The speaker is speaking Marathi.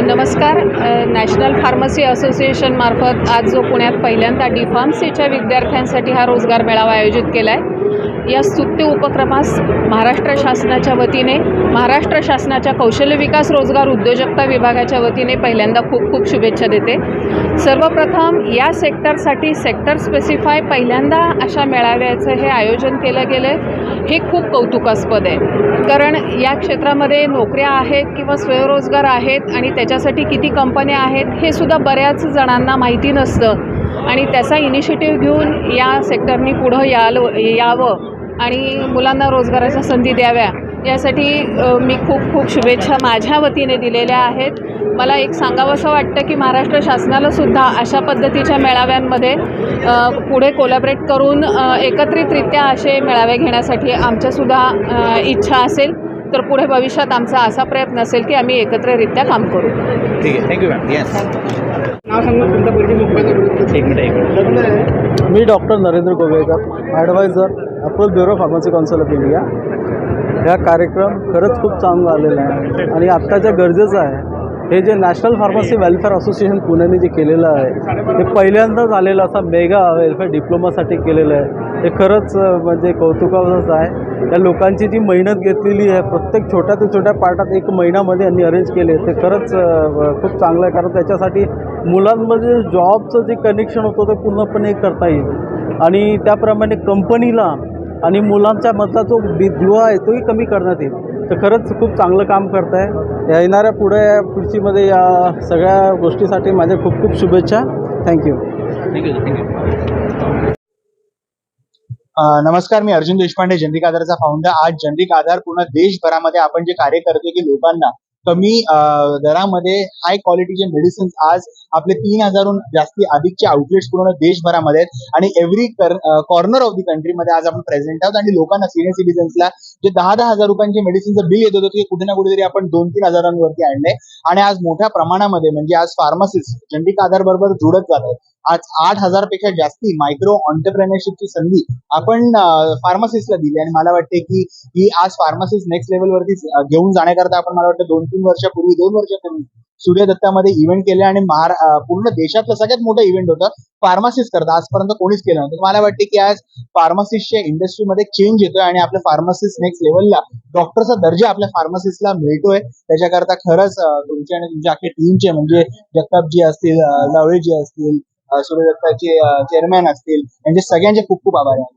नमस्कार. नॅशनल फार्मसी असोसिएशनमार्फत आज जो पुण्यात पहिल्यांदा डी फार्मसीच्या विद्यार्थ्यांसाठी हा रोजगार मेळावा आयोजित केला आहे या स्तुत्य उपक्रमास महाराष्ट्र शासनाच्या वतीने महाराष्ट्र शासनाच्या कौशल्य विकास रोजगार उद्योजकता विभागाच्या वतीने पहिल्यांदा खूप खूप शुभेच्छा देते. सर्वप्रथम या सेक्टरसाठी सेक्टर स्पेसिफाय पहिल्यांदा अशा मेळाव्याचं हे आयोजन केलं गेलं आहे हे खूप कौतुकास्पद आहे. कारण या क्षेत्रामध्ये नोकऱ्या आहेत किंवा स्वयंरोजगार आहेत आणि त्याच्यासाठी किती कंपन्या आहेत हे सुद्धा बऱ्याच जणांना माहिती नसतं. आणि त्याचा इनिशिएटिव्ह घेऊन या सेक्टरनी पुढं याल यावं आणि मुलांना रोजगाराच्या संधी द्याव्या यासाठी मी खूप खूप शुभेच्छा माझ्या वतीने दिलेल्या आहेत. मला एक सांगावंसं वाटतं की महाराष्ट्र शासनाला सुद्धा अशा पद्धतीच्या मेळाव्यांमध्ये पुढे कोलॅबरेट करून एकत्रितरित्या असे मेळावे घेण्यासाठी आमच्यासुद्धा इच्छा असेल तर पुढे भविष्यात आमचा असा प्रयत्न असेल की आम्ही एकत्ररित्या काम करू. ठीक आहे. थँक्यू मॅम येस नाव सांगा तुमचा एक मिनिट एक मिनिट मी doctor Narendra Govekar adviser अप्रोल bureau pharmacy council of India हा कार्यक्रम खरंच खूप चांगला आलेला आहे. आणि आत्ताच्या गरजेचं आहे. हे जे नॅशनल फार्मसी वेलफेअर असोसिएशन पुण्याने जे केलेलं आहे ते पहिल्यांदाच आलेलं असा मेगा वेलफेअर डिप्लोमासाठी केलेलं आहे. हे खरंच म्हणजे कौतुकावरच आहे. या लोकांची जी मेहनत घेतलेली आहे प्रत्येक छोट्या ते छोट्या पार्टात एक महिन्यामध्ये यांनी अरेंज केले ते खरंच खूप चांगलं आहे. कारण त्याच्यासाठी मुलांमध्ये जॉबचं जे कनेक्शन होतं ते पूर्णपणे करता येईल. आणि त्याप्रमाणे कंपनीला आणि मुलांच्या मधला जो दिवा आहे तोही कमी करण्यात येईल. तर खरंच खूप चांगलं काम करत आहे या येणाऱ्या पुढे पुढचीमध्ये या सगळ्या गोष्टीसाठी माझ्या खूप खूप शुभेच्छा. थँक्यू थँक्यू नमस्कार मी अर्जुन देशपांडे जनरिक आधारचा फाउंडर आज जनरिक आधार पूर्ण देशभरामध्ये आपण जे कार्य करतोय की लोकांना कमी दरामध्ये हाय क्वालिटीचे मेडिसिन्स आज आपले तीन हजारहून जास्ती अधिकचे आउटलेट्स पूर्ण देशभरामध्ये आहेत. आणि एव्हरी कॉर्नर ऑफ दी कंट्रीमध्ये आज आपण प्रेझेंट आहोत. आणि लोकांना सिनियर सिटीजन्सला जे दहा दहा हजार रुपयांचे मेडिसिनचं बिल येत होतं ते कुठे ना कुठेतरी आपण दोन तीन हजारांवरती आणले आणि आज मोठ्या प्रमाणामध्ये म्हणजे आज फार्मासिस्ट जनरिक आधार बरोबर जुळत जात आहेत. आज आठ हजारपेक्षा जास्ती मायक्रो ऑन्टरप्रेनरशिपची संधी आपण फार्मासिस्टला दिली. आणि मला वाटते की ही आज फार्मासिस्ट नेक्स्ट लेवलवरती घेऊन जाण्याकरता आपण मला वाटतं दोन तीन वर्षापूर्वी दोन वर्षापूर्वी सूर्यदत्तामध्ये इव्हेंट केले आणि महारा पूर्ण देशातलं सगळ्यात मोठं इव्हेंट होतं फार्मासिस्ट करता. आजपर्यंत कोणीच केलं नव्हतं. मला वाटते की आज फार्मासिस्टच्या इंडस्ट्रीमध्ये चेंज येतोय आणि आपल्या फार्मसिस्ट नेक्स्ट लेवलला डॉक्टरचा दर्जा आपल्या फार्मासिस्टला मिळतोय. त्याच्याकरता खरंच अं, तुमचे आणि तुमच्या अख्ख्या टीमचे म्हणजे जगतापजी असतील लवळेजी असतील सूर्यदत्ताचे चेअरमॅन असतील. यांचे सगळ्यांचे खूप खूप आभार आहे